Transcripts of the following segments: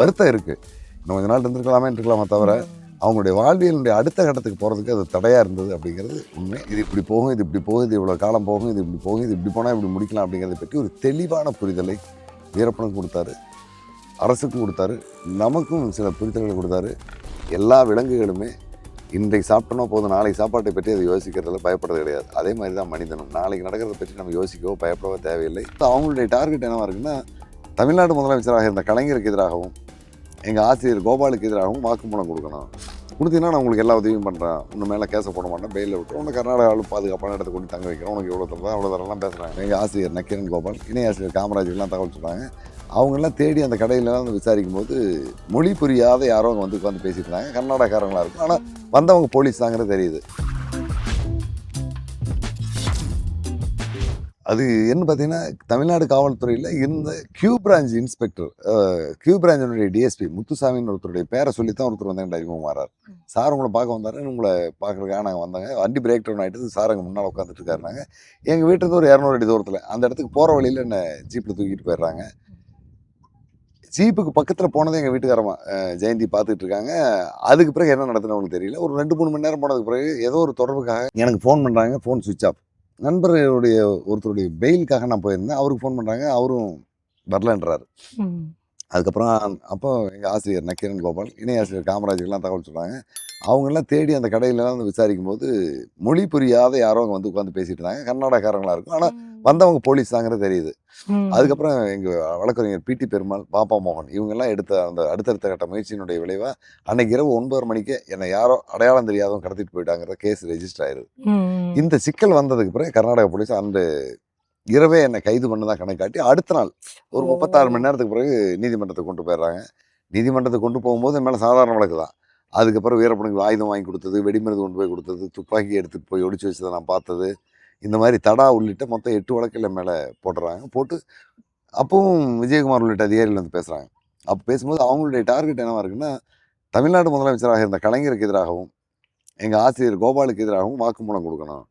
வருத்தம் இருக்குது இன்னும் கொஞ்ச நாள் இருந்திருக்கலாமே இருக்கலாமா தவிர அவங்களுடைய வாழ்வியலுடைய அடுத்த கட்டத்துக்கு போகிறதுக்கு அது தடையாக இருந்தது அப்படிங்கிறது உண்மை. இது இப்படி போகும் இது இப்படி போகும் இது இவ்வளோ காலம் போகும் இது இப்படி போகும் இது இப்படி போனால் இப்படி முடிக்கலாம் அப்படிங்கிறத பற்றி ஒரு தெளிவான புரிதலை வீரப்பனுக்கும் கொடுத்தாரு. அரசுக்கும் கொடுத்தாரு. நமக்கும் சில புரிதல்களை கொடுத்தாரு. எல்லா விலங்குகளுமே இன்றைக்கு சாப்பிட்டோம்னா போதும் நாளைக்கு சாப்பாட்டை பற்றி அதை யோசிக்கிறதுல பயப்படுறது கிடையாது. அதே மாதிரி தான் மனிதனும். நாளைக்கு நடக்கிறத பற்றி நம்ம யோசிக்கவோ பயப்படவோ தேவையில்லை. அவங்களுடைய டார்கெட் என்னவாக இருக்குன்னா தமிழ்நாடு முதலமைச்சராக இருந்த கலைஞருக்கு எதிராகவும் எங்கள் ஆசிரியர் கோபாலுக்கு எதிராகவும் வாக்குமூலம் கொடுக்கணும். கொடுத்தீங்கன்னா நான் உங்களுக்கு எல்லா உதவியும் பண்ணுறேன் உன்னை மேலே கேச போட மாட்டேன் பெயிலில் விட்டு உன்னை கர்நாடகாவில் பாதுகாப்பான இடத்துக்கு கொண்டு தங்க வைக்கிறேன். உனக்கு இவ்வளோ தரதா அவ்வளோ தரலாம் பேசுகிறாங்க எங்கள் ஆசிரியர் நக்கிரன் கோபால் இணை ஆசிரியர் காமராஜர்லாம் தகவல் சொல்கிறாங்க அவங்கெல்லாம் தேடி அந்த கடையிலலாம் வந்து விசாரிக்கும் போது மொழி புரியாத யாரோ அங்கே வந்து உட்காந்து பேசிட்டு இருந்தாங்க. கர்நாடகாரங்களாக இருக்கும். ஆனால் வந்தவங்க போலீஸ் தாங்கிறது தெரியுது. அது என்ன பார்த்தீங்கன்னா தமிழ்நாடு காவல்துறையில் இந்த கியூ பிரான்ச் இன்ஸ்பெக்டர் கியூ பிரான்ச்சினுடைய டிஎஸ்பி முத்துசாமின்னு ஒருத்தருடைய பேரை சொல்லி தான் ஒருத்தர் வந்தாங்க அறிமுகம் மாறார் சார் உங்களை பார்க்க வந்தாரு உங்களை பார்க்கறதுக்காக நாங்கள் வந்தாங்க. வண்டி பிரேக் டவுன் ஆகிட்டு சார் அங்கே முன்னால் உட்காந்துட்டு இருக்காருனாங்க எங்கள் வீட்டிலேருந்து ஒரு இரநூறு அடி தூரத்தில் அந்த இடத்துக்கு போகிற வழியில் என்ன ஜீப்பில் தூக்கிட்டு போயிடுறாங்க. ஜீப்புக்கு பக்கத்தில் போனது எங்கள் வீட்டுக்காரமா அஹ், ஜெயந்தி பார்த்துட்டு இருக்காங்க. அதுக்கு பிறகு என்ன நடக்குதுன்னு அவங்களுக்கு தெரியல. ஒரு ரெண்டு மூணு மணி நேரம் போனதுக்கு பிறகு ஏதோ ஒரு தொடர்புக்காக எனக்கு ஃபோன் பண்ணுறாங்க ஃபோன் சுவிட்ச் ஆஃப் நண்பருடைய ஒருத்தருடைய பெயிலுக்காக நான் போயிருந்தேன். அவருக்கு ஃபோன் பண்ணுறாங்க அவரும் வரலன்றாரு. அதுக்கப்புறம் அப்போ எங்கள் ஆசிரியர் நக்கீரன் கோபால் இணை ஆசிரியர் காமராஜர்லாம் தகவல் சொல்கிறாங்க அவங்கெல்லாம் தேடி அந்த கடையிலலாம் வந்து விசாரிக்கும் போது மொழி புரியாத யாரோ அங்கே வந்து உட்காந்து பேசிட்டு இருந்தாங்க. கர்நாடகாரங்களாக இருக்கும் ஆனால் வந்தவங்க போலீஸ் தாங்கிறது தெரியுது. அதுக்கப்புறம் எங்கள் வழக்கறிஞர் பிடி பெருமாள் பாப்பா மோகன் இவங்கெல்லாம் எடுத்த அந்த அடுத்தடுத்த கட்ட முயற்சியினுடைய விளைவாக அன்னைக்கு இரவு ஒன்பது மணிக்கு என்னை யாரோ அடையாளம் தெரியாதவங்க கடத்திட்டு போயிட்டாங்கிற கேஸ் ரெஜிஸ்டர் ஆயிருது. ம். இந்த சிக்கல் வந்ததுக்கு பிறகு கர்நாடக போலீஸ் அந்த இரவே என்னை கைது பண்ணதா கணக்கு காட்டி அடுத்த நாள் ஒரு. முப்பத்தாறு மணி நேரத்துக்கு பிறகு நீதிமன்றத்துக்கு கொண்டு போயிடுறாங்க. நீதிமன்றத்துக்கு கொண்டு போகும்போது என் மேலே சாதாரண வழக்கு தான். அதுக்கப்புறம் வீரப்பனுக்கு ஆயுதம் வாங்கி கொடுத்தது வெடிமருந்து கொண்டு போய் கொடுத்தது துப்பாக்கி எடுத்துகிட்டு போய் ஒடிச்சு வச்சதை நான் பார்த்தது. இந்த மாதிரி தடா உள்ளிட்ட மொத்தம் எட்டு வழக்கில் மேலே போட்டுறாங்க. போட்டு அப்பவும் விஜயகுமார் உள்ளிட்ட அதிகாரிகள் வந்து பேசுகிறாங்க அப்போ பேசும்போது அவங்களுடைய டார்கெட் என்னவாக இருக்குன்னா தமிழ்நாடு முதலமைச்சராக இருந்த கலைஞருக்கு எதிராகவும் எங்கள் ஆசிரியர் கோபாலுக்கு எதிராகவும் வாக்குமூலம் கொடுக்கணும்.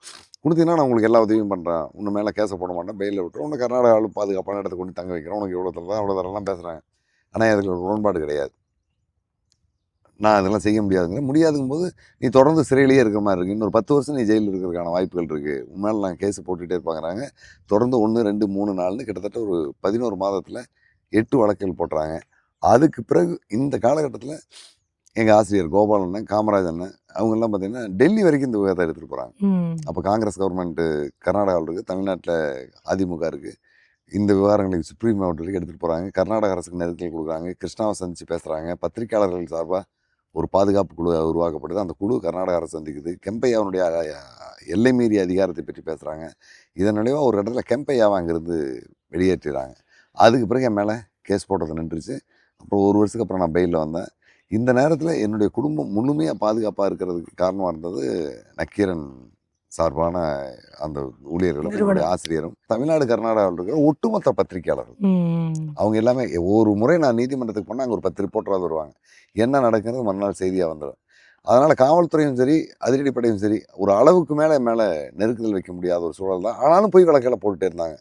கொடுத்தீங்கன்னா நான் உங்களுக்கு எல்லா உதவியும் பண்ணுறேன் உன்னை மேலே கேச போட மாட்டேன் பெயிலில் விட்டுரும் உன்னை கர்நாடகாவில் பாதுகாப்பான இடத்துக்கு கொண்டு தங்க வைக்கிறேன். உனக்கு இவ்வளோ தரலாம் அவ்வளோ தரலாம் பேசுகிறேன் ஆனால் அதில் ஒரு உடன்பாடு கிடையாது. நான் அதெல்லாம் செய்ய முடியாதுங்கிற முடியாதுங்கும் போது நீ தொடர்ந்து சிறையிலேயே இருக்கிற மாதிரி இருக்குது இன்னொரு பத்து வருஷம் நீ ஜெயிலில் இருக்கிறதுக்கான வாய்ப்புகள் இருக்குது உண்மையில நான் கேஸ் போட்டுகிட்டே இருப்பாங்கிறாங்க. தொடர்ந்து ஒன்று ரெண்டு மூணு நாள்னு கிட்டத்தட்ட ஒரு பதினோரு மாதத்தில் எட்டு வழக்குகள் போட்டுறாங்க அதுக்கு பிறகு இந்த காலகட்டத்தில் எங்கள் ஆசிரியர் கோபால் அண்ணன் காமராஜ் அண்ணன் அவங்கெல்லாம் பார்த்தீங்கன்னா டெல்லி வரைக்கும் இந்த விவகாரத்தை எடுத்துகிட்டு போகிறாங்க. அப்போ காங்கிரஸ் கவர்மெண்ட்டு கர்நாடகாவில் இருக்குது தமிழ்நாட்டில் அதிமுக இருக்குது இந்த விவகாரங்களுக்கு சுப்ரீம் கோர்ட் வரைக்கும் எடுத்துகிட்டு போகிறாங்க கர்நாடக அரசுக்கு நெருக்கல் கொடுக்குறாங்க. கிருஷ்ணாவை சந்தித்து பேசுகிறாங்க பத்திரிக்கையாளர்கள் சார்பாக ஒரு பாதுகாப்பு குழு உருவாக்கப்படுது அந்த குழு கர்நாடக அரசு சந்திக்குது. கெம்பையாவுடைய எல்லை மீறிய அதிகாரத்தை பற்றி பேசுகிறாங்க இதன் விளைவா ஒரு இடத்துல கெம்பையாவை அங்கேருந்து வெளியேற்றிடுறாங்க அதுக்கு பிறகு என் மேலே கேஸ் போட்டது நின்றுச்சு. அப்புறம் ஒரு வருஷத்துக்கு அப்புறம் நான் பெயிலில் வந்தேன். இந்த நேரத்தில் என்னுடைய குடும்பம் முழுமையாக பாதுகாப்பாக இருக்கிறதுக்கு காரணமாக இருந்தது நக்கீரன் சார்பான அந்த ஊழியர்களும் என்னுடைய. ஆசிரியரும் தமிழ்நாடு கர்நாடகாவில் இருக்கிற ஒட்டுமொத்த பத்திரிகையாளர்கள். அவங்க எல்லாமே ஒரு முறை நான் நீதிமன்றத்துக்கு போனால் அங்கே ஒரு பத்து ரிப்போர்ட்டராக வருவாங்க என்ன நடக்கிறது மறுநாள் செய்தியாக வந்துடும் அதனால் காவல்துறையும் சரி அதிரடிப்படையும் சரி ஒரு அளவுக்கு மேலே மேலே நெருக்குதல் வைக்க முடியாத ஒரு சூழல் தான் ஆனாலும் பொய் வழக்கில் போட்டுட்டே இருந்தாங்க.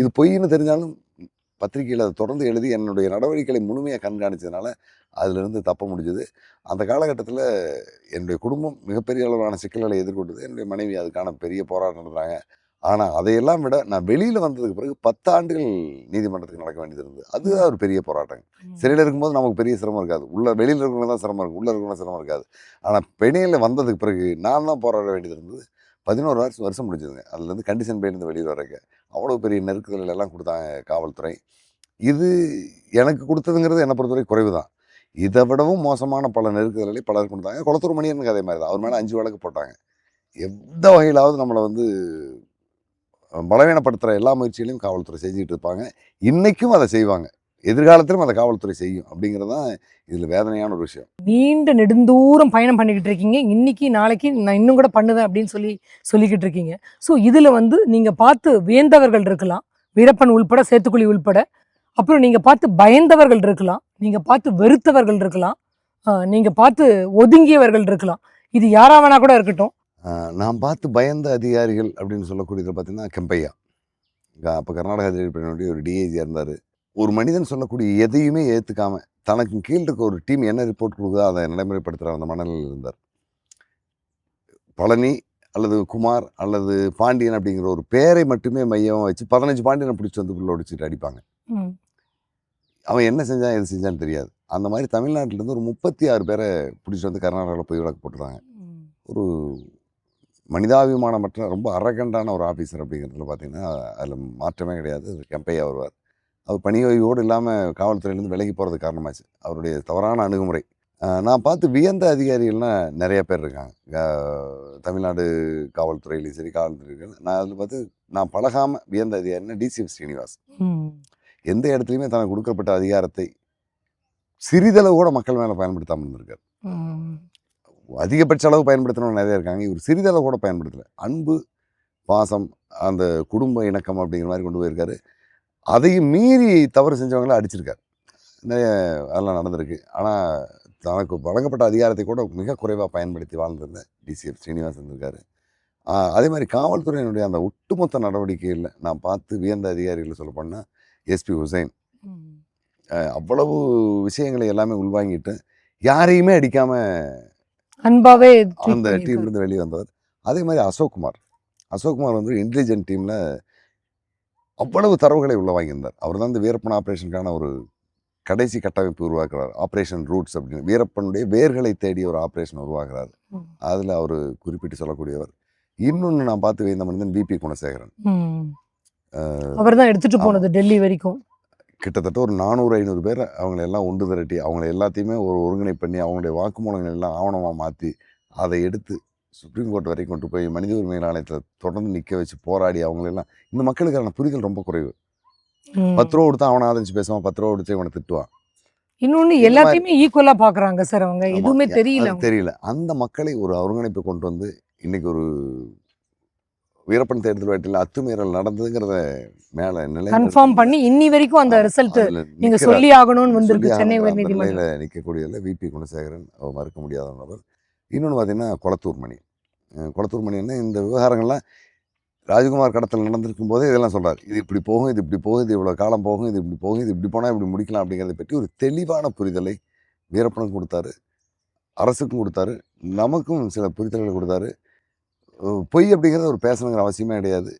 இது பொய்ன்னு தெரிஞ்சாலும் பத்திரிகையில் அதை தொடர்ந்து எழுதி என்னுடைய நடவடிக்கைகளை முழுமையாக கண்காணிச்சதுனால அதிலிருந்து தப்ப முடிஞ்சது. அந்த காலகட்டத்தில் என்னுடைய குடும்பம் மிகப்பெரிய அளவிலான சிக்கல்களை எதிர்கொண்டது. என்னுடைய மனைவி அதுக்கான பெரிய போராட்டம் நடந்தாங்க ஆனால் அதையெல்லாம் விட நான் வெளியில் வந்ததுக்கு பிறகு பத்து ஆண்டுகள் நீதிமன்றத்துக்கு நடக்க வேண்டியது இருந்தது. அதுதான் ஒரு பெரிய போராட்டம். சிறையில் இருக்கும்போது நமக்கு பெரிய சிரமம் இருக்காது. உள்ள வெளியில் இருக்கிறவங்க தான் சிரமம் இருக்கும் உள்ளே இருக்கிறவங்க சிரமம் இருக்காது. ஆனால் பெணியில் வந்ததுக்கு பிறகு நான் தான் போராட வேண்டியது இருந்தது. பதினோரு வருஷம் வருஷம் முடிஞ்சதுங்க. அதுலேருந்து கண்டிஷன் போயிருந்து வெளியில் வரைக்கும் அவ்வளோ பெரிய நெருக்குதல் எல்லாம் கொடுத்தாங்க காவல்துறை. இது எனக்கு கொடுத்ததுங்கிறது என்னை பொறுத்தவரை குறைவு தான் இதை விடவும் மோசமான பல நெருக்குதல்களை பலர் கொடுத்தாங்க குளத்தூர் மணியனுக்கு அதே மாதிரி தான் அவர் மேலே அஞ்சு வழக்கு போட்டாங்க. எந்த வகையிலாவது நம்மளை வந்து பலவீனப்படுத்துகிற எல்லா முயற்சிகளையும் காவல்துறை செஞ்சுக்கிட்டு இருப்பாங்க. இன்றைக்கும் அதை செய்வாங்க. எதிர்காலத்திலும் அதை காவல்துறை செய்யும் அப்படிங்கிறது தான் இதில் வேதனையான ஒரு விஷயம். நீண்ட நெடுந்தூரம் பயணம் பண்ணிக்கிட்டு இருக்கீங்க. இன்னைக்கு நாளைக்கு நான் இன்னும் கூட பண்ணுவேன் அப்படின்னு சொல்லி சொல்லிக்கிட்டு இருக்கீங்க. ஸோ இதில் வந்து நீங்கள் பார்த்து வியந்தவர்கள் இருக்கலாம். வீரப்பன் உள்பட சேத்துக்குழி உள்பட. அப்புறம் நீங்கள் பார்த்து பயந்தவர்கள் இருக்கலாம். நீங்கள் பார்த்து வெறுத்தவர்கள் இருக்கலாம். ஆஹ் நீங்க பார்த்து ஒதுங்கியவர்கள் இருக்கலாம். இது யாரா வேணா கூட இருக்கட்டும். நான் பார்த்து பயந்த அதிகாரிகள் அப்படின்னு சொல்லக்கூடியதில் பார்த்தீங்கன்னா கெம்பையா அப்போ கர்நாடகா அதிரடிப்படையினுடைய ஒரு டிஐஜியாக இருந்தார். ஒரு மனிதன் சொல்லக்கூடிய எதையுமே ஏற்றுக்காம தனக்கு கீழ் இருக்க ஒரு டீம் என்ன ரிப்போர்ட் கொடுக்குதோ அதை நடைமுறைப்படுத்துகிற அந்த மனநிலையில் இருந்தார். பழனி அல்லது குமார் அல்லது பாண்டியன் அப்படிங்கிற ஒரு பேரை மட்டுமே மையமாக வச்சு பதினஞ்சு பாண்டியனை பிடிச்சி வந்து உள்ள ஒடிச்சிட்டு அடிப்பாங்க. அவன் என்ன செஞ்சான் எது செஞ்சான்னு தெரியாது. அந்த மாதிரி தமிழ்நாட்டிலேருந்து ஒரு முப்பத்தி ஆறு பேரை பிடிச்சிட்டு வந்து கர்நாடகாவில் போய் விளக்கு போட்டுருந்தாங்க. ம். ஒரு மனிதாபிமானமற்ற ரொம்ப அரகண்டான ஒரு ஆஃபீஸர் அப்படிங்கிறதுல பார்த்தீங்கன்னா அதில் மாற்றமே கிடையாது. அது கெம்பையா வருவார். அவர் பணி ஓய்வோடு இல்லாமல் காவல்துறையிலேருந்து விலகி போகிறதுக்கு காரணமாச்சு. அவருடைய தவறான அணுகுமுறை. நான் பார்த்து வியந்த அதிகாரிகள்லாம் நிறைய பேர் இருக்காங்க. தமிழ்நாடு காவல்துறையிலையும் சரி காவல்துறையிலும் நான் அதில் பார்த்து நான் பழகாமல் வியந்த அதிகாரினா டிசிஎஃப் ஸ்ரீனிவாஸ். எந்த இடத்துலையுமே தனக்கு கொடுக்கப்பட்ட அதிகாரத்தை சிறிதளவு கூட மக்கள் மேலே பயன்படுத்தாமல் இருந்திருக்காரு. அதிகபட்ச அளவு பயன்படுத்தினவங்க நிறைய இருக்காங்க. இவர் சிறிதளவு கூட பயன்படுத்தலை. அன்பு பாசம் அந்த குடும்ப இணக்கம் அப்படிங்கிற மாதிரி கொண்டு போயிருக்காரு. அதையும் மீறி தவறு செஞ்சவங்கள அடிச்சிருக்காரு. நிறைய அதெல்லாம் நடந்திருக்கு. ஆனால் தனக்கு வழங்கப்பட்ட அதிகாரத்தை கூட மிக குறைவாக பயன்படுத்தி வாழ்ந்திருந்த டிசிஎஃப் ஸ்ரீனிவாசன் இருக்காரு அதே மாதிரி காவல்துறையினுடைய அந்த ஒட்டுமொத்த நடவடிக்கைகளில் நான் பார்த்து வியந்த அதிகாரிகளை சொல்ல போனால் எஸ்பி ஹுசைன். அவ்வளவு விஷயங்களை எல்லாமே உள்வாங்கிட்டு யாரையுமே அடிக்காம அன்பாவே அந்த. டீம்லேருந்து வெளியே வந்தவர். அதே மாதிரி அசோக்குமார். அசோக்குமார் வந்து இன்டெலிஜென்ட் டீமில் அவ்வளவு தரவுகளை உள்ள வாங்கியிருந்தார். அவர் தான் இந்த வீரப்பன் ஆப்ரேஷனுக்கான ஒரு கடைசி கட்டமைப்பு உருவாக்குறார். ஆப்ரேஷன் ரூட்ஸ் அப்படின்னு. வீரப்பனுடைய வேர்களை தேடி ஒரு ஆப்ரேஷன் உருவாக்குறாரு. அதில் அவர் குறிப்பிட்டு சொல்லக்கூடியவர். இன்னொன்று நான் பார்த்து வைந்த மனிதன் பிபி குணசேகரன். ம். அவர்தான் எடுத்துட்டு போனது டெல்லி வரைக்கும். கிட்டத்தட்ட ஒரு நானூறு ஐநூறு பேர் அவங்களை எல்லாம் ஒன்று திரட்டி அவங்கள எல்லாத்தையுமே ஒரு ஒருங்கிணை பண்ணி அவங்களுடைய வாக்குமூலங்கள் எல்லாம் ஆவணமாக மாற்றி அதை எடுத்து சுப்ரீம் கோர்ட் வரைக்கும் கொண்டு போய் மனித உரிமைகள் ஆணையத்தில் தொடர்ந்து நிற்க வச்சு போராடி அவங்களெல்லாம் இந்த மக்களுக்கான புரிதல் ரொம்ப குறைவு. பத்து ரூபா கொடுத்தா அவனை ஆதரிச்சு பேசுவான் பத்து ரூபா கொடுத்து இவனை திட்டுவான். இன்னொன்னு இந்த எல்லாத்தையுமே ஈக்குவலா பாக்குறாங்க சார் அவங்க. எதுவுமே தெரியல தெரியல. அந்த மக்களை ஒரு ஒருங்கிணைப்பை கொண்டு வந்து இன்னைக்கு ஒரு வீரப்பன் தேர்தல் வேட்டையில் அத்துமீறல் நடந்ததுங்கிறத மேல நிலை கன்ஃபார்ம் பண்ணி இன்னி வரைக்கும் அந்த ரிசல்ட் நீங்க சொல்லி ஆகணும்னு வந்திருக்கு சென்னை உயர்நீதிமன்றம். நிற்கக்கூடியதில் விபி குணசேகரன் மறுக்க முடியாத நபர் இன்னொன்று பார்த்தீங்கன்னா குளத்தூர் மணி. குளத்தூர் மணி இந்த விவகாரங்கள்லாம் ராஜ்குமார் கடத்தல் நடந்திருக்கும் போதே இதெல்லாம் சொல்கிறார் இது இப்படி போகும் இது இப்படி போகும் இது இவ்வளோ காலம் போகும் இது இப்படி போகும் இது இப்படி போனால் இப்படி முடிக்கலாம் அப்படிங்கிறத பற்றி ஒரு தெளிவான புரிதலை வீரப்பனுக்கும் கொடுத்தாரு. அரசுக்கும் கொடுத்தாரு. நமக்கும் சில புரிதல்களை கொடுத்தாரு. பொய் அப்படிங்கிறது ஒரு பேசணுங்கிற அவசியமே கிடையாது.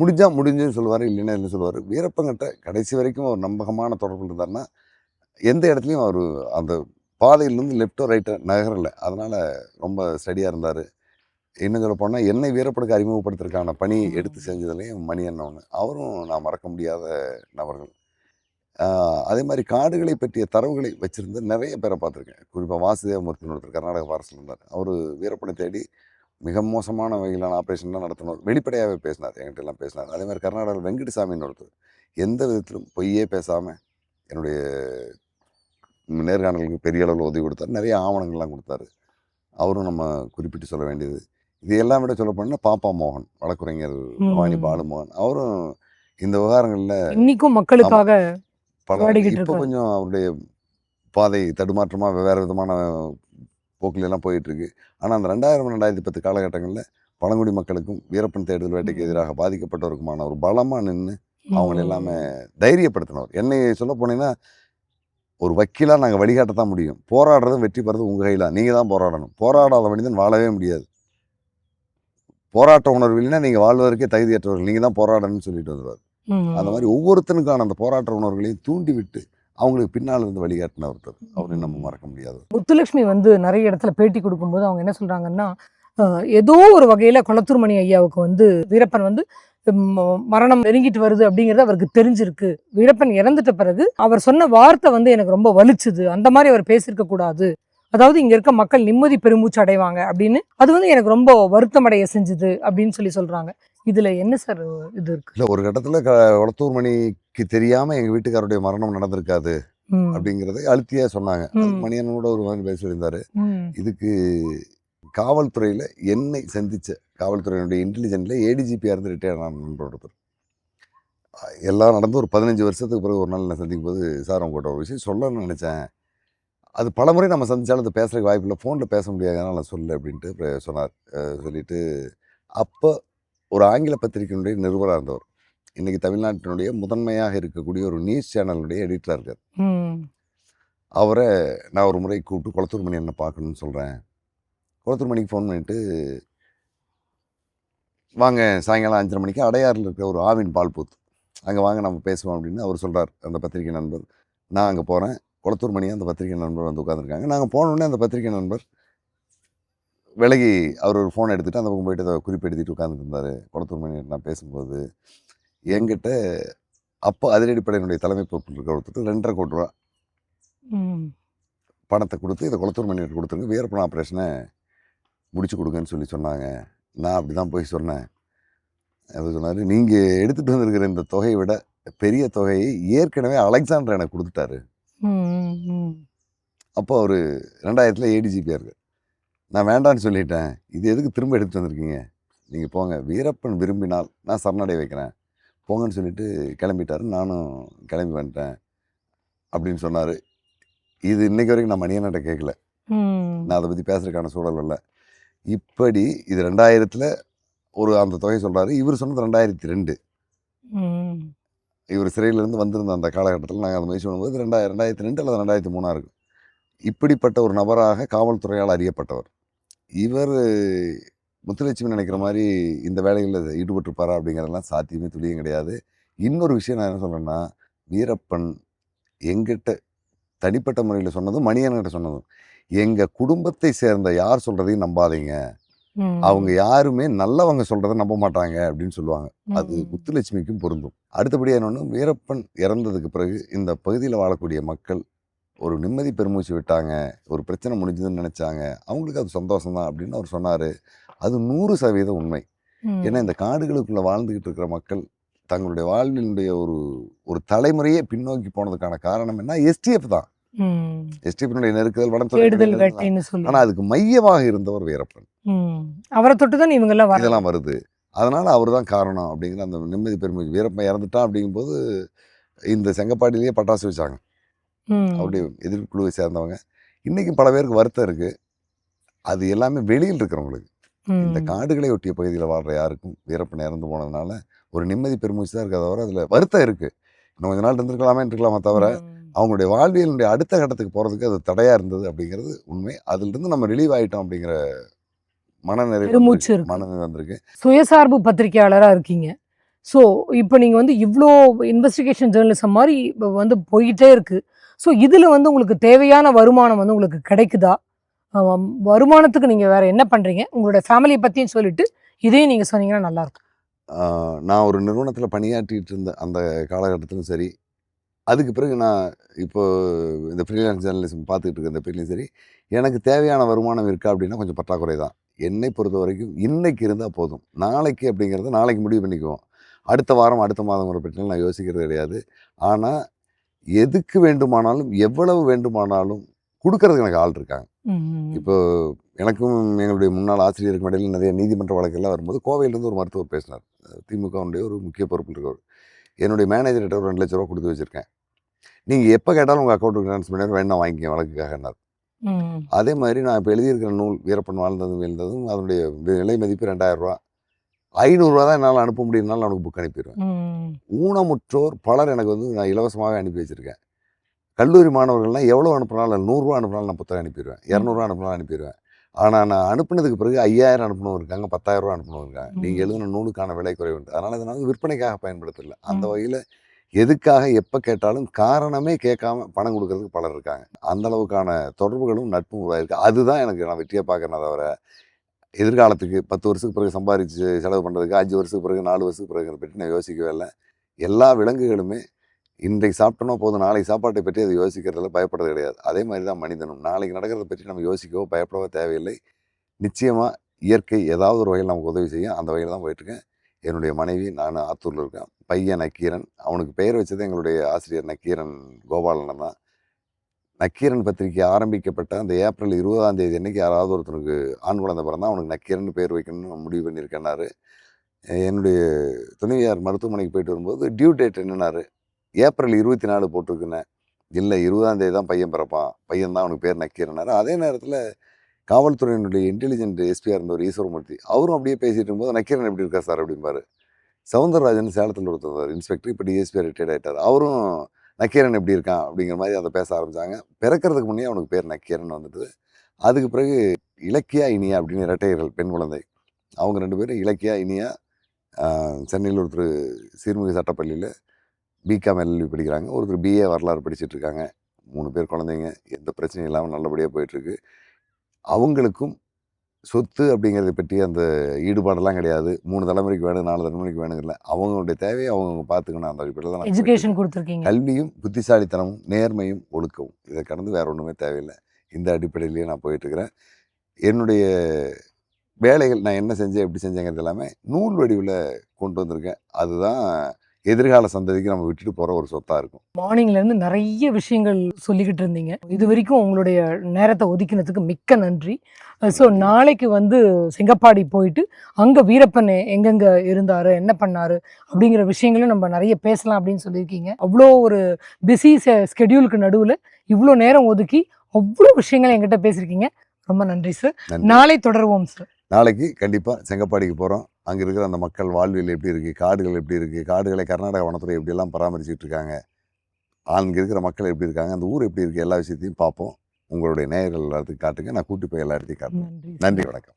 முடிஞ்சால் முடிஞ்சுன்னு சொல்லுவார் இல்லைன்னா இல்லைன்னு சொல்லுவார். வீரப்பங்கிட்ட கடைசி வரைக்கும் ஒரு நம்பகமான தொடர்பு இருந்தாருன்னா எந்த இடத்துலையும் அவர் அந்த பாதையிலேருந்து லெஃப்டோ ரைட்டோ நகரல. அதனால் ரொம்ப ஸ்டடியாக இருந்தார். இன்னும் சொல்ல போனால் என்னை வீரப்படுக்க அறிமுகப்படுத்துறதுக்கான பணி. எடுத்து செஞ்சதுலேயும் மணி என்ன ஒன்று அவரும் நான் மறக்க முடியாத நபர்கள். அதே மாதிரி காடுகளை பற்றிய தரவுகளை வச்சுருந்த நிறைய பேரை பார்த்துருக்கேன். குறிப்பாக வாசுதேவமூர்த்தின்னு ஒருத்தர் கர்நாடக ஃபாரஸ்டில் இருந்தார். அவர் வீரப்பனை தேடி மிக மோசமான வகையிலான ஆப்ரேஷன்லாம் நடத்தினார் வெளிப்படையாகவே பேசினார். என்கிட்ட எல்லாம் பேசினார். அதே மாதிரி கர்நாடகாவில் வெங்கடசாமின்னு ஒருத்தர். எந்த விதத்திலும் பொய்யே பேசாமல் என்னுடைய நேர்காணலுக்கு பெரிய அளவில் உதவி கொடுத்தார் நிறைய ஆவணங்கள்லாம் கொடுத்தாரு அவரும் நம்ம குறிப்பிட்டு சொல்ல வேண்டியது இது எல்லாம் விட சொல்ல போனால் பாப்பா மோகன் வழக்குரைஞர். பவானி பாலுமோகன் அவரும் இந்த விவகாரங்களில் இன்னைக்கும் மக்களுக்காக இப்போ. கொஞ்சம் அவருடைய பாதை தடுமாற்றமாக வேறு விதமான போக்குல எல்லாம் போயிட்டு இருக்கு ஆனால் அந்த ரெண்டாயிரம் ரெண்டாயிரத்தி பத்து காலகட்டங்களில் பழங்குடி மக்களுக்கும் வீரப்பன் தேடுதல் வேட்டைக்கு. எதிராக பாதிக்கப்பட்டவருக்குமான ஒரு பலமாக நின்று. அவங்களை எல்லாமே தைரியப்படுத்தினவர் என்னை சொல்ல போனீங்கன்னா ஒரு வக்கீலாக நாங்கள் வழிகாட்டத்தான் முடியும். போராடுறதும் வெற்றி பெறதும் உங்கள் கையில் நீங்கள் தான் போராடணும். போராடாத மனிதன் வாழவே முடியாது. போராட்ட உணர்வு இல்லைன்னா நீங்கள் வாழ்வதற்கே தகுதியற்றவர்கள். நீங்கள் தான் போராடணும்னு சொல்லிட்டு வந்துடுவார். அந்த மாதிரி ஒவ்வொருத்தனுக்கான அந்த போராட்ட உணர்வுகளையும் தூண்டி விட்டு அவங்களுக்கு பின்னால் இருந்து வழிகாட்டின ஒருத்தர் அவரையும் நம்ம மறக்க முடியாது. முத்துலட்சுமி வந்து நிறைய இடத்துல பேட்டி கொடுக்கும்போது அவங்க என்ன சொல்றாங்கன்னா அஹ், ஏதோ ஒரு வகையில குளத்தூர் மணி ஐயாவுக்கு வந்து வீரப்பன் வந்து மரணம் நெருங்கிட்டு வருது அப்படிங்கிறது அவருக்கு தெரிஞ்சிருக்கு. வீரப்பன் இறந்துட்ட பிறகு அவர் சொன்ன வார்த்தை வந்து எனக்கு ரொம்ப வலிச்சுது. அந்த மாதிரி அவர் பேசியிருக்க கூடாது. அதாவது இங்க இருக்க மக்கள் நிம்மதி பெருமூச்சு அடைவாங்க அப்படின்னு அது வந்து எனக்கு ரொம்ப வருத்தம் அடைய செஞ்சுது அப்படின்னு சொல்லி சொல்றாங்க. இதுல என்ன சார் இது இருக்கு? இல்லை ஒரு கட்டத்தில் க வளத்தூர் மணிக்கு தெரியாமல் எங்கள் வீட்டுக்காரருடைய மரணம் நடந்திருக்காது. அப்படிங்கிறதை அழுத்தியாக சொன்னாங்க. மணியனோட ஒரு மாதிரி பேசி சொல்லியிருந்தாரு ம். இதுக்கு காவல்துறையில் என்னை சந்திச்ச காவல்துறையினுடைய இன்டெலிஜென்ட்ல ஏடிஜிபியாக இருந்து ரிட்டையர் ஆன நண்பர் ஒருத்தர். எல்லாம் நடந்து ஒரு பதினஞ்சு வருஷத்துக்கு பிறகு ஒரு நாள் நான் சந்திக்கும் போது சார் உங்கள்கிட்ட ஒரு விஷயம் சொல்லணும்னு நினச்சேன். அது பலமுறை நம்ம சந்திச்சாலும் அது பேசுறதுக்கு வாய்ப்பு இல்லை ஃபோனில் பேச முடியாது அதனால நான் சொல்ல அப்படின்ட்டு சொன்னார். அஹ் சொல்லிட்டு அப்போ ஒரு ஆங்கில பத்திரிகையினுடைய நிருபராக இருந்தவர். இன்னைக்கு தமிழ்நாட்டினுடைய முதன்மையாக இருக்கக்கூடிய ஒரு நியூஸ் சேனலுடைய எடிட்டராக இருக்கார். அவரை நான் ஒரு முறை கூப்பிட்டு குளத்தூர் மணி என்ன பார்க்கணும்னு சொல்கிறேன் குளத்தூர் மணிக்கு ஃபோன் பண்ணிட்டு வாங்க சாயங்காலம் அஞ்சரை மணிக்கு அடையாறில் இருக்கிற ஒரு ஆவின் பால் பூத் அங்கே வாங்க நம்ம பேசுவோம் அப்படின்னு அவர் சொல்கிறார் அந்த பத்திரிகை நண்பர். நான் அங்கே போகிறேன் குளத்தூர் மணியாக அந்த பத்திரிகை நண்பர் வந்து உட்காந்துருக்காங்க நாங்கள் போனோடனே அந்த பத்திரிகை நண்பர் விலகி அவர் ஒரு ஃபோன் எடுத்துகிட்டு அந்த பக்கம் போயிட்டு அதை குறிப்பெடுத்துட்டு உட்காந்துட்டு இருந்தார். குளத்தூர் மணி நான் பேசும்போது என்கிட்ட அப்போ அதிரடிப்படையினுடைய தலைமை பொறுப்பில் இருக்கிற ஒருத்தர் ரெண்டரை கோடி ரூபா பணத்தை கொடுத்து இதை குளத்தூர் மணிகிட்ட கொடுத்துருங்க. வீரப்பன் ஆப்ரேஷனை முடிச்சு கொடுங்கன்னு சொல்லி சொன்னாங்க. நான் அப்படி தான் போய் சொன்னேன். அவர் சொன்னார் நீங்கள் எடுத்துகிட்டு வந்திருக்கிற இந்த தொகையை விட பெரிய தொகையை ஏற்கனவே அலெக்சாண்டர் எனக்கு கொடுத்துட்டாரு. அப்போ அவர் ரெண்டாயிரத்தில் ஏடிஜிபியாக இருக்கு நான் வேண்டான்னு சொல்லிட்டேன். இது எதுக்கு திரும்ப எடுத்துட்டு வந்திருக்கீங்க? நீங்கள் போங்க. வீரப்பன் விரும்பினால் நான் சரணடை வைக்கிறேன். போங்கன்னு சொல்லிட்டு கிளம்பிட்டாரு. நானும் கிளம்பி வந்துட்டேன். அப்படின்னு சொன்னார். இது இன்னைக்கு வரைக்கும் நான் மணியன்கிட்ட கேட்கல நான் அதை பற்றி பேசுறதுக்கான சூழல் இல்லை இப்படி இது ரெண்டாயிரத்தில் ஒரு அந்த தொகை சொல்கிறாரு இவர் சொன்னது ரெண்டாயிரத்தி ரெண்டு. இவர் சிறையிலேருந்து வந்திருந்த அந்த காலகட்டத்தில் நாங்கள் அதை முயற்சி பண்ணும்போது ரெண்டாயிரம் ரெண்டாயிரத்தி ரெண்டு அல்லது ரெண்டாயிரத்தி மூணாக இருக்கும். இப்படிப்பட்ட ஒரு நபராக காவல்துறையால் அறியப்பட்டவர். இவர் முத்துலட்சுமி நினைக்கிற மாதிரி இந்த வேலைகளில் ஈடுபட்டிருப்பாரா அப்படிங்கிறதெல்லாம் சாத்தியமே துளியும் கிடையாது. இன்னொரு விஷயம் நான் என்ன சொல்கிறேன்னா வீரப்பன் எங்கிட்ட தனிப்பட்ட முறையில் சொன்னதும் மணியன்கிட்ட சொன்னதும் எங்கள் குடும்பத்தை சேர்ந்த யார் சொல்கிறதையும் நம்பாதீங்க. அவங்க யாருமே நல்லவங்க சொல்கிறத நம்ப மாட்டாங்க அப்படின்னு சொல்லுவாங்க. அது. முத்துலட்சுமிக்கும் பொருந்தும். அடுத்தபடியாக என்னொன்று வீரப்பன் இறந்ததுக்கு பிறகு இந்த பகுதியில் வாழக்கூடிய மக்கள் ஒரு நிம்மதி பெருமூச்சு விட்டாங்க ஒரு பிரச்சனை முடிஞ்சதுன்னு நினச்சாங்க அவங்களுக்கு அது சந்தோஷம் தான் அப்படின்னு அவர் சொன்னார். அது நூறு சதவீதம் உண்மை. ஏன்னா இந்த காடுகளுக்குள்ளே வாழ்ந்துக்கிட்டு இருக்கிற மக்கள் தங்களுடைய வாழ்வினுடைய ஒரு ஒரு தலைமுறையே பின்னோக்கி போனதுக்கான காரணம் என்ன? எஸ்டிஎஃப் தான். ம். எஸ்டிஎஃபினுடைய நெருக்குதல் வனத்துறை ஆனால் அதுக்கு மையமாக இருந்தவர் வீரப்பன். அவரை தொட்டு தான் இவங்க எல்லாம் இதெல்லாம் வருது. அதனால அவர் தான் காரணம் அப்படிங்கிற அந்த நிம்மதி பெருமை வீரப்பன் இறந்துட்டான் அப்படிங்கும்போது இந்த செங்கப்பாடியிலேயே பட்டாசு வச்சாங்க. அவருடைய எதிர்ப்புக்குழுவை சேர்ந்தவங்க. இன்னைக்கும் பல பேருக்கு வருத்தம் இருக்கு. அது எல்லாமே வெளியில் இருக்கிறவங்களுக்கு. இந்த காடுகளை ஒட்டிய பகுதியில் வாழ்ற யாருக்கும் வீரப்பன் இறந்து போனதுனால ஒரு நிம்மதி பெருமூச்சு தான் இருக்கா. தவிர அதில் வருத்தம் இருக்கு. இன்னும் கொஞ்ச நாள் இருந்திருக்கலாமே இருக்கலாமா தவிர. அவங்களுடைய வாழ்வியலுடைய அடுத்த கட்டத்துக்கு போகிறதுக்கு அது தடையாக இருந்தது அப்படிங்கிறது உண்மை. அதிலிருந்து நம்ம ரிலீவ் ஆயிட்டோம் அப்படிங்கிற மனநிறைவு. மனநிறைவு வந்திருக்கு. சுயசார்பு பத்திரிகையாளராக இருக்கீங்க. ஸோ இப்போ நீங்கள் வந்து இவ்வளோ இன்வெஸ்டிகேஷன் ஜேர்னலிசம் மாதிரி வந்து போய்கிட்டே இருக்கு. ஸோ இதில் வந்து உங்களுக்கு தேவையான வருமானம் வந்து உங்களுக்கு கிடைக்குதா? வருமானத்துக்கு நீங்கள் வேற என்ன பண்ணுறீங்க உங்களோட ஃபேமிலியை பற்றியும் சொல்லிட்டு இதையும் நீங்கள் சொன்னீங்கன்னா நல்லாயிருக்கும் நான் ஒரு நிறுவனத்தில் பணியாற்றிட்டு இருந்த அந்த காலகட்டத்திலும் சரி அதுக்கு பிறகு நான் இப்போ இந்த ஃப்ரீலான்ஸ் ஜேர்னலிசம் பார்த்துக்கிட்டு இருக்க இந்த பீரியட்லையும் சரி எனக்கு தேவையான வருமானம் இருக்கா அப்படின்னா கொஞ்சம் பற்றாக்குறை தான். என்னை பொறுத்த வரைக்கும் இன்னைக்கு இருந்தால் போதும். நாளைக்கு அப்படிங்கிறத நாளைக்கு முடிவு பண்ணிக்குவோம். அடுத்த வாரம் அடுத்த மாதங்கிற பிரச்சனை நான் யோசிக்கிறது கிடையாது. ஆனால் எதுக்கு வேண்டுமானாலும் எவ்வளவு வேண்டுமானாலும் கொடுக்கறதுக்கு எனக்கு ஆள் இருக்காங்க. இப்போ எனக்கும் எங்களுடைய முன்னாள் ஆசிரியருக்கு இடையில நிறைய நீதிமன்ற வழக்கெல்லாம் வரும்போது கோவையிலேருந்து ஒரு மருத்துவர் பேசினார். திமுகவுடைய ஒரு முக்கிய பொறுப்பில் இருக்கவர். என்னுடைய மேனேஜர்கிட்ட ஒரு ரெண்டு லட்ச ரூபா கொடுத்து வச்சுருக்கேன். நீங்கள் எப்போ கேட்டாலும் உங்கள் அக்கௌண்ட்டுக்கு ட்ரான்ஸ்ஃபர் பண்ணி வேணா வாங்கிக்க வழக்குக்காகனார். அதே மாதிரி நான் இப்போ எழுதியிருக்கிற நூல் வீரப்பன் வாழ்ந்ததும் வீழ்ந்ததும் அதனுடைய விலை மதிப்பு ரெண்டாயிரம் ரூபா ஐநூறுரூவா தான் என்னால் அனுப்ப முடியும்னாலும் அவனுக்கு புக் அனுப்பிடுவேன். ஊனமுற்றோர் பலர் எனக்கு வந்து நான் இலவசமாகவே அனுப்பி வச்சுருக்கேன். கல்லூரி மாணவர்கள்லாம் எவ்வளோ அனுப்புனாலும் நூறுரூவா அனுப்புனாலும் நான் புத்தகம் அனுப்பிடுவேன். இரநூறுவா அனுப்புனாலும் அனுப்பிடுவேன். ஆனால் நான் அனுப்புனதுக்கு பிறகு ஐயாயிரம் அனுப்பணும் இருக்காங்க பத்தாயிரம் ரூபா அனுப்பணும் இருக்காங்க. நீங்கள். எழுதின நூலுக்கான விலை குறைவு அதனால் இதை நான் விற்பனைக்காக பயன்படுத்தல. அந்த. வகையில் எதுக்காக எப்போ கேட்டாலும் காரணமே கேட்காம பணம் கொடுக்கறதுக்கு பலர் இருக்காங்க. அந்த அளவுக்கான தொடர்புகளும் நட்பும் உருவாயிருக்கு. அதுதான் எனக்கு நான் வெற்றியை பார்க்கறேன். தவிர எதிர்காலத்துக்கு பத்து வருஷத்துக்கு பிறகு சம்பாதிச்சு செலவு பண்ணுறதுக்கு அஞ்சு வருஷத்துக்கு பிறகு நாலு வருஷத்துக்கு பிறகு பற்றி நான் யோசிக்கவே இல்லை. எல்லா விலங்குகளுமே இன்றைக்கு சாப்பிட்டோன்னா போதும் நாளைக்கு சாப்பாட்டை பற்றி அதை யோசிக்கிறதுல பயப்படுறது கிடையாது. அதே மாதிரி தான் மனிதனும். நாளைக்கு நடக்கிறத பற்றி நம்ம யோசிக்கவோ பயப்படவோ தேவையில்லை. நிச்சயமாக இயற்கை ஏதாவது ஒரு வகையில் நமக்கு உதவி செய்யும். அந்த வகையில் தான் போயிட்டுருக்கேன். என்னுடைய மனைவி நான் ஆத்தூரில் இருக்கேன். பையன் நக்கீரன். அவனுக்கு பெயர் வச்சது எங்களுடைய ஆசிரியர் நக்கீரன் கோபாலன் தான். நக்கீரன் பத்திரிகை ஆரம்பிக்கப்பட்ட அந்த ஏப்ரல் இருபதாம் தேதி அன்னைக்கு யாராவது ஒருத்தனுக்கு ஆண் குழந்தை பிறந்தால் அவனுக்கு நக்கீரன் பேர் வைக்கணும்னு முடிவு பண்ணியிருக்கேன்னாரு என்னுடைய துணைவியார் மருத்துவமனைக்கு போயிட்டு வரும்போது டியூ டேட் என்னன்னாரு? ஏப்ரல் இருபத்தி நாலு போட்டிருக்குன்னு. இல்லை இருபதாம் தேதி தான் பையன் பிறப்பான். பையன் தான் அவனுக்கு பேர் நக்கீரனார். அதே நேரத்தில் காவல்துறையினுடைய இன்டெலிஜென்ட் எஸ்பியாக இருந்தவர் ஈஸ்வரமூர்த்தி அவரும் அப்படியே பேசிட்டு இருக்கும்போது நக்கீரன் எப்படி இருக்கா சார்? அப்படிம்பாரு. சவுந்தரராஜன் சேலத்தில் ஒருத்தர் இன்ஸ்பெக்டர் இப்போ டிஎஸ்பி ரிட்டையர்ட் ஆகிட்டார் அவரும் நக்கீரன் எப்படி இருக்கான்? அப்படிங்கிற மாதிரி அதை பேச ஆரம்பிச்சாங்க. பிறக்கிறதுக்கு முன்னே அவனுக்கு பேர் நக்கீரன் வந்துட்டு அதுக்கு பிறகு இலக்கியா இனியா அப்படின்னு இரட்டையர்கள் பெண் குழந்தை. அவங்க ரெண்டு பேரும் இலக்கியா இனியா சென்னையில் ஒருத்தர் சீர்மிகு சட்டப்பள்ளியில் பிகாம் எல்எல்பி படிக்கிறாங்க. ஒருத்தர் பிஏ வரலாறு படிச்சிட்டு இருக்காங்க. மூணு பேர் குழந்தைங்க. எந்த பிரச்சனையும் இல்லாமல் நல்லபடியாக போயிட்டுருக்கு. அவங்களுக்கும் சொத்து அப்படிங்கிறத பற்றி அந்த ஈடுபாடெல்லாம் கிடையாது. மூணு தலைமுறைக்கு வேணும் நாலு தலைமுறைக்கு வேணுங்கல அவங்களுடைய தேவையை அவங்க பார்த்துக்கணும். அந்த அடிப்படையில் தான் எஜுகேஷன் கொடுத்துருக்கீங்க. கல்வியும் புத்திசாலித்தனமும் நேர்மையும் ஒழுக்கவும் இதை கடந்து வேற ஒன்றுமே தேவையில்லை. இந்த அடிப்படையிலேயே நான் போயிட்டுருக்கிறேன் என்னுடைய வேலைகள் நான் என்ன செஞ்சேன் எப்படி செஞ்சேங்கிறது எல்லாமே நூல் வடிவில் கொண்டு வந்திருக்கேன். அதுதான் எதிர்கால சந்ததிக்கு நம்ம விட்டுட்டு போகிற ஒரு சொத்தாக இருக்கும். மார்னிங்ல இருந்து நிறைய விஷயங்கள் சொல்லிக்கிட்டு இருந்தீங்க. இது வரைக்கும் உங்களுடைய நேரத்தை ஒதுக்கினதுக்கு மிக்க நன்றி. ஸோ நாளைக்கு வந்து செங்கப்பாடி போயிட்டு அங்கே வீரப்பன் எங்கெங்க இருந்தாரு என்ன பண்ணாரு அப்படிங்கிற விஷயங்களும் நம்ம நிறைய பேசலாம் அப்படின்னு சொல்லியிருக்கீங்க. அவ்வளோ ஒரு பிஸி ஸ்கெடியூலுக்கு நடுவில் இவ்வளோ நேரம் ஒதுக்கி அவ்வளோ விஷயங்களை என்கிட்ட பேசியிருக்கீங்க. ரொம்ப நன்றி சார் நாளை தொடருவோம் சார் நாளைக்கு கண்டிப்பாக செங்கப்பாடிக்கு போகிறோம் அங்கே இருக்கிற அந்த மக்கள் வாழ்வியல் எப்படி இருக்குது காடுகள் எப்படி இருக்குது காடுகளை கர்நாடக வனத்துறை எப்படியெல்லாம் பராமரிச்சுட்டு இருக்காங்க? அங்கே இருக்கிற மக்கள் எப்படி இருக்காங்க? அந்த ஊர் எப்படி இருக்குது எல்லா விஷயத்தையும் பார்ப்போம். உங்களுடைய நேயர்கள் எல்லாத்துக்கும் காட்டுங்க. நான் கூட்டி போய் எல்லா இடத்தையும் காட்டுறேன். நன்றி வணக்கம்.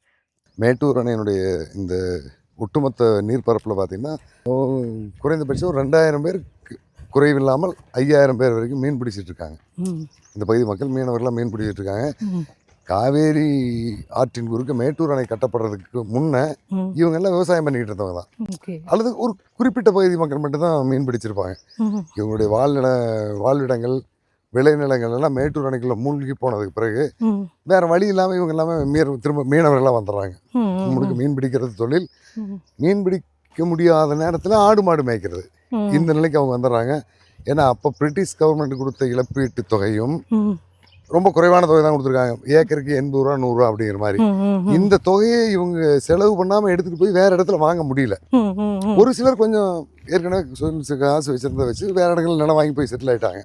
மேட்டூர் அணையினுடைய இந்த ஒட்டுமொத்த நீர்ப்பரப்பில் பார்த்தீங்கன்னா குறைந்தபட்சம் ஒரு ரெண்டாயிரம் பேர் குறைவில்லாமல் ஐயாயிரம் பேர் வரைக்கும் மீன் பிடிச்சிட்டு இருக்காங்க. இந்த பகுதி மக்கள் மீனவர்கள்லாம் மீன் பிடிச்சிட்டு இருக்காங்க. காவேரி ஆற்றின் குறுக்க மேட்டூர் அணை கட்டப்படுறதுக்கு முன்ன இவங்க எல்லாம் விவசாயம் பண்ணிட்டு இருந்தவங்க தான். அல்லது ஒரு குறிப்பிட்ட பகுதி மக்கள் மட்டும்தான் மீன் பிடிச்சிருப்பாங்க. இவங்களுடைய வாழ்நில வாழ்விடங்கள் விளைநிலங்கள் எல்லாம் மேட்டூர் அணைக்குள்ள மூழ்கி போனதுக்கு பிறகு வேற வழி இல்லாமல் இவங்க எல்லாமே மீர் திரும்ப மீனவர்களாக வந்துடுறாங்க. நம்மளுக்கு மீன் பிடிக்கிறது தொழில். மீன் பிடிக்க முடியாத நேரத்தில் ஆடு மாடு மேய்க்கிறது. இந்த நிலைக்கு அவங்க வந்துடுறாங்க. ஏன்னா அப்போ பிரிட்டிஷ் கவர்மெண்ட் கொடுத்த இழப்பீட்டு தொகையும் ரொம்ப குறைவான தொகை தான் கொடுத்துருக்காங்க. ஏக்கருக்கு எண்பது ரூபா நூறுரூவா அப்படிங்கிற மாதிரி. இந்த தொகையை இவங்க செலவு பண்ணாமல் எடுத்துகிட்டு போய் வேற இடத்துல வாங்க முடியல. ஒரு சிலர் கொஞ்சம் ஏற்கனவே காசு வச்சிருந்த வச்சு வேற இடங்கள் நிலம் வாங்கி போய் செட்டில் ஆயிட்டாங்க.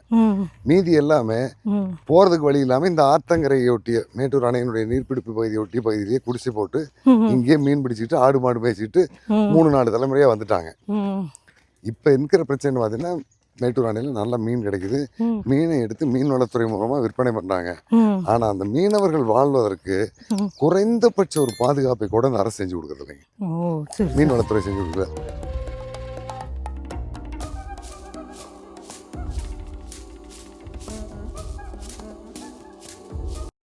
மீதி எல்லாமே ம், போகிறதுக்கு வழி இல்லாமல் இந்த ஆத்தங்கரையை ஒட்டிய மேட்டூர் அணையினுடைய நீர்பிடிப்பு பகுதியை ஒட்டிய பகுதியிலேயே குடிசை போட்டு இங்கேயே மீன் பிடிச்சிட்டு ஆடு மாடு மேய்ச்சிட்டு ம், மூணு நாலு தலைமுறையாக வந்துட்டாங்க. இப்போ இருக்கிற பிரச்சனை பார்த்தீங்கன்னா மேட்டூர் அணையில் நல்ல மீன் கிடைக்குது. மீனை எடுத்து மீன்வளத்துறை மூலமாக விற்பனை பண்ணுறாங்க. ஆனால் அந்த மீனவர்கள் வாழ்வதற்கு. குறைந்தபட்ச ஒரு பாதுகாப்பை கூட இந்த அரசு செஞ்சு கொடுக்குறது இல்லைங்க சரி மீன்வளத்துறை செஞ்சு கொடுக்குறது